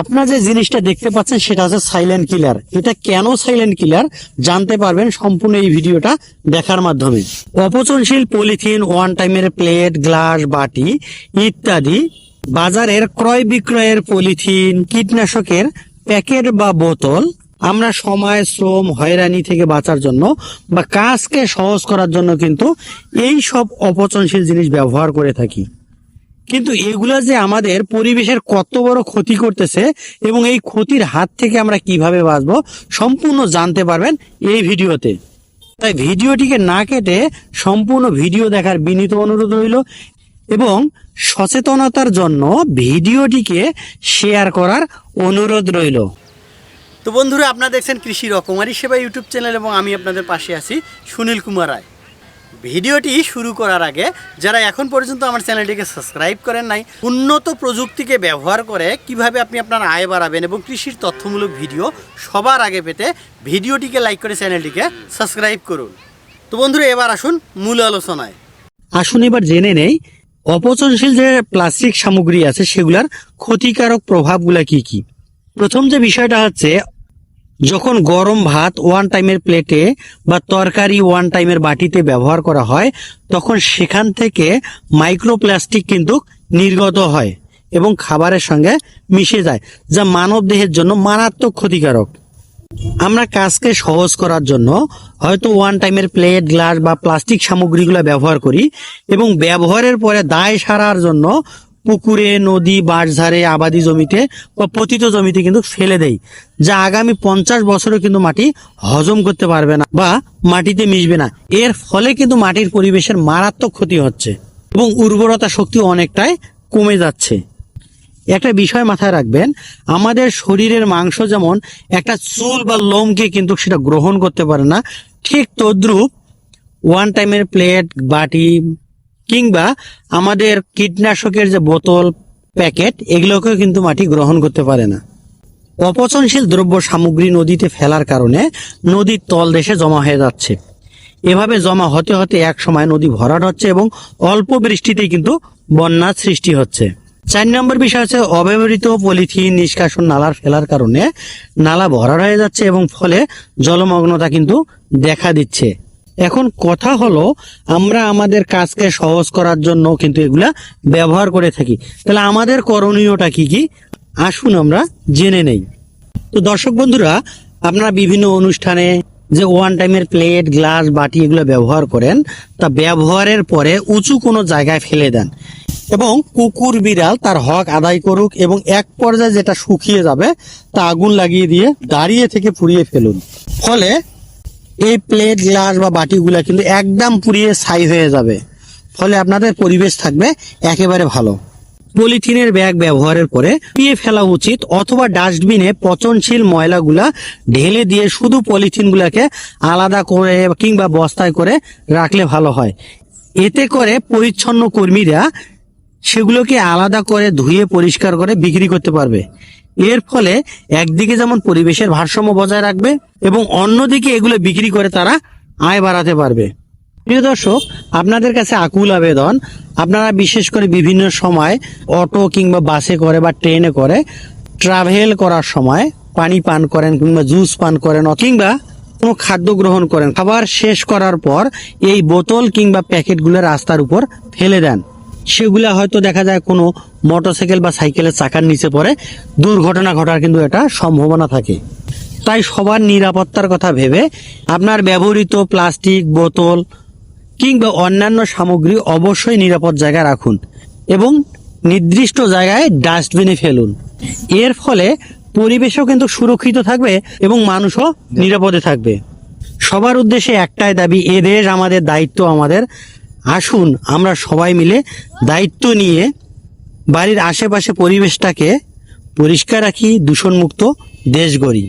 আপনারা যে জিনিসটা দেখতে পাচ্ছেন সেটা হচ্ছে সাইলেন্ট কিলার এটা কেন সাইলেন্ট কিলার জানতে পারবেন সম্পূর্ণ এই ভিডিওটা দেখার মাধ্যমে। অপচনশীল পলিথিন ওয়ান টাইমের প্লেট গ্লাস বাটি ইত্যাদি, বাজারের ক্রয় বিক্রয়ের পলিথিন, কীটনাশকের প্যাকেট বা বোতল, আমরা সময়, শ্রম, হয়রানি থেকে বাঁচার জন্য বা কাজকে সহজ করার জন্য কিন্তু এই সব অপচনশীল জিনিস ব্যবহার করে থাকি। কিন্তু এগুলা যে আমাদের পরিবেশের কত বড় ক্ষতি করতেছে এবং এই ক্ষতির হাত থেকে আমরা কীভাবে বাঁচবো, সম্পূর্ণ জানতে পারবেন এই ভিডিওতে। তাই ভিডিওটিকে না কেটে সম্পূর্ণ ভিডিও দেখার বিনীত অনুরোধ রইল এবং সচেতনতার জন্য ভিডিওটিকে শেয়ার করার অনুরোধ রইল। তো বন্ধুরা, আপনারা দেখছেন কৃষি রকমারি সেবা ইউটিউব চ্যানেল এবং আমি আপনাদের পাশে আছি সুনীল কুমার রায়। ভিডিওটি শুরু করার আগে যারা এখন পর্যন্ত আমার চ্যানেলটিকে সাবস্ক্রাইব করেন নাই, উন্নত প্রযুক্তিকে ব্যবহার করে কীভাবে আপনি আপনার আয় বাড়াবেন এবং কৃষির তথ্যমূলক ভিডিও সবার আগে পেতে ভিডিওটিকে লাইক করে চ্যানেলটিকে সাবস্ক্রাইব করুন। তো বন্ধুরা, এবার আসুন মূল আলোচনায়। আসুন এবার জেনে নেই, অপচনশীল যে প্লাস্টিক সামগ্রী আছে সেগুলার ক্ষতিকারক প্রভাবগুলা কি কি? প্রথম যে বিষয়টা হচ্ছে যখন গরম ভাত ওয়ান টাইমের প্লেটে বা তরকারি ওয়ান টাইমের বাটিতে ব্যবহার করা হয়, তখন সেখান থেকে মাইক্রোপ্লাস্টিক কিন্তু নির্গত হয় এবং খাবারের সঙ্গে মিশে যায়, যা মানব দেহের জন্য মারাত্মক ক্ষতিকারক। আমরা কাজকে সহজ করার জন্য হয়তো ওয়ান টাইমের প্লেট গ্লাস বা প্লাস্টিক সামগ্রীগুলো ব্যবহার করি এবং ব্যবহারের পরে দায় সারার জন্য পুকুরে, নদী, বাঁশঝাড়ে, আবাদি জমিতে বা পতিত জমিতে কিন্তু ফেলে দেয়, যা আগামী পঞ্চাশ বছরও কিন্তু মাটি হজম করতে পারবে না বা মাটিতে মিশবে না। এর ফলে কিন্তু মাটির পরিবেশের মারাত্মক ক্ষতি হচ্ছে এবং উর্বরতা শক্তি অনেকটাই কমে যাচ্ছে। একটা বিষয় মাথায় রাখবেন, আমাদের শরীরের মাংস যেমন একটা চুল বা লোমকে কিন্তু সেটা গ্রহণ করতে পারে না, ঠিক তদ্রুপ ওয়ান টাইমের প্লেট বাটি কিংবা আমাদের কীটনাশকের যে বোতল, প্যাকেট, এগুলোকেও কিন্তু মাটি গ্রহণ করতে পারে না। অপচনশীল দ্রব্য সামগ্রী নদীতে ফেলার কারণে নদীর তলদেশে জমা হয়ে যাচ্ছে। এভাবে জমা হতে হতে এক সময় নদী ভরাট হচ্ছে এবং অল্প বৃষ্টিতেই কিন্তু বন্যার সৃষ্টি হচ্ছে। চার নম্বর বিষয় হচ্ছে অব্যবহৃত পলিথিন, নিষ্কাশন, নালার ফেলার কারণে নালা ভরাট হয়ে যাচ্ছে এবং ফলে জলমগ্নতা কিন্তু দেখা দিচ্ছে। এখন কথা হলো, আমরা আমাদের কাজকে সহজ করার জন্য কিন্তু এগুলা ব্যবহার করে থাকি। তাহলে আমাদের করণীয়টা কি কি? আসুন আমরা জেনে নেই। তো দর্শক বন্ধুরা, আপনারা বিভিন্ন অনুষ্ঠানে যে ওয়ান টাইমের প্লেট গ্লাস বাটি এগুলো ব্যবহার করেন, তা ব্যবহারের পরে উঁচু কোনো জায়গায় ফেলে দেন এবং কুকুর, বিড়াল তার হক আদায় করুক এবং এক পর্যায়ে যেটা শুকিয়ে যাবে, তা আগুন লাগিয়ে দিয়ে দাঁড়িয়ে থেকে পুড়িয়ে ফেলুন। ফলে এই প্লেট গ্লাস বা বাটিগুলো কিন্তু একদম পুড়িয়ে ছাই হয়ে যাবে। ফলে আপনাদের পরিবেশ থাকবে একেবারে ভালো। পলিথিনের ব্যাগ ব্যবহারের পরে পিয়ে ফেলা উচিত অথবা ডাস্টবিনে পচনশীল ময়লাগুলা ঢেলে দিয়ে শুধু পলিথিনগুলাকে আলাদা করে কিংবা বস্তায় করে রাখলে ভালো হয়। এতে করে পরিচ্ছন্ন কর্মীরা সেগুলোকে আলাদা করে ধুয়ে পরিষ্কার করে বিক্রি করতে পারবে। এর ফলে একদিকে যেমন পরিবেশের ভারসাম্য বজায় রাখবে এবং অন্যদিকে এগুলো বিক্রি করে তারা আয় বাড়াতে পারবে। প্রিয় দর্শক, আপনাদের কাছে আকুল আবেদন, আপনারা বিশেষ করে বিভিন্ন সময় অটো কিংবা বাসে করে বা ট্রেনে করে ট্রাভেল করার সময় পানি পান করেন কিংবা জুস পান করেন কিংবা কোনো খাদ্য গ্রহণ করেন, খাবার শেষ করার পর এই বোতল কিংবা প্যাকেটগুলো রাস্তার উপর ফেলে দেন। সেগুলা হয়তো দেখা যায় কোনো মোটরসাইকেল বা সাইকেলের চাকার নিচে পড়ে, দুর্ঘটনা ঘটার কিন্তু এটা সম্ভাবনা থাকে। তাই সবার নিরাপত্তার কথা ভেবে আপনার ব্যবহৃত প্লাস্টিক, বোতল কিংবা অন্যান্য সামগ্রী অবশ্যই নিরাপদ জায়গায় রাখুন এবং নির্দিষ্ট জায়গায় ডাস্টবিনে ফেলুন। এর ফলে পরিবেশও কিন্তু সুরক্ষিত থাকবে এবং মানুষও নিরাপদে থাকবে। সবার উদ্দেশ্যে একটাই দাবি, এ দেশ আমাদের দায়িত্ব আমাদের। আসুন আমরা সবাই মিলে দায়িত্ব নিয়ে বাড়ির আশেপাশে পরিবেশটাকে পরিষ্কার রাখি দূষণমুক্ত দেশ গড়ি